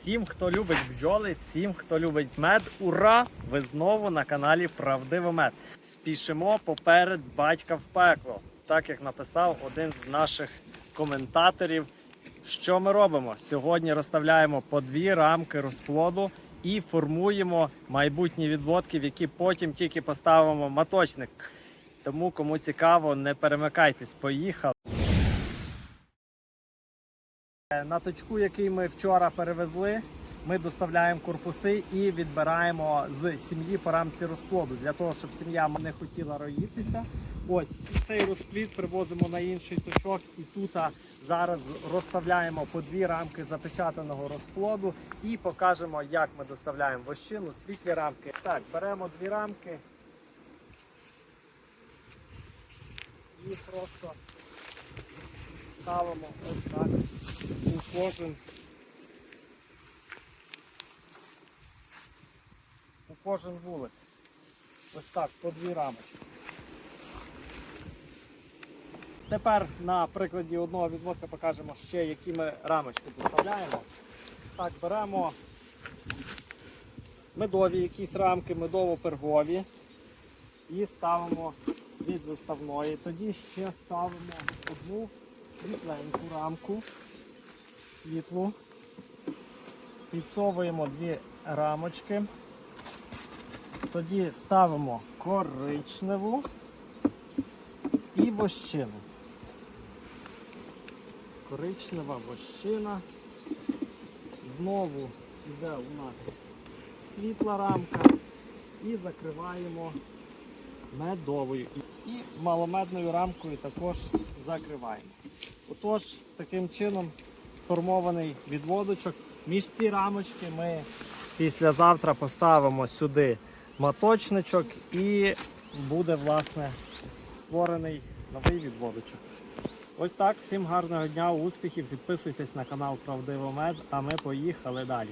всім, хто любить бджоли, всім, хто любить мед. Ура! Ви знову на каналі Правдиво Мед. Спішимо поперед батька в пекло, так як написав один з наших коментаторів. Що ми робимо? Сьогодні розставляємо по дві рамки розплоду і формуємо майбутні відводки, в які потім тільки поставимо маточник. Тому кому цікаво, не перемикайтесь. Поїхали. На точку, який ми вчора перевезли, ми доставляємо корпуси і відбираємо з сім'ї по рамці розплоду для того, щоб сім'я не хотіла роїтися. Ось цей розплід привозимо на інший точок, і тут зараз розставляємо по дві рамки запечатаного розплоду і покажемо, як ми доставляємо вощину, світлі рамки. Так, беремо дві рамки і просто ставимо ось так у кожен у кожен вулик. Ось так, по дві рамочки. Тепер на прикладі одного відводка покажемо ще, які ми рамочки доставляємо. Так, беремо медові якісь рамки, медово-пергові і ставимо від заставної. Тоді ще ставимо одну світленьку рамку, світлу. Підсовуємо дві рамочки. Тоді ставимо коричневу і вощину. Коричнева вощина. Знову йде у нас світла рамка і закриваємо медовою. І маломедною рамкою також закриваємо. Отож, таким чином сформований відводочок. Між ці рамочки ми післязавтра поставимо сюди маточничок і буде власне створений новий відводочок. Ось так. Всім гарного дня, успіхів. Підписуйтесь на канал Правдиво Мед, а ми поїхали далі.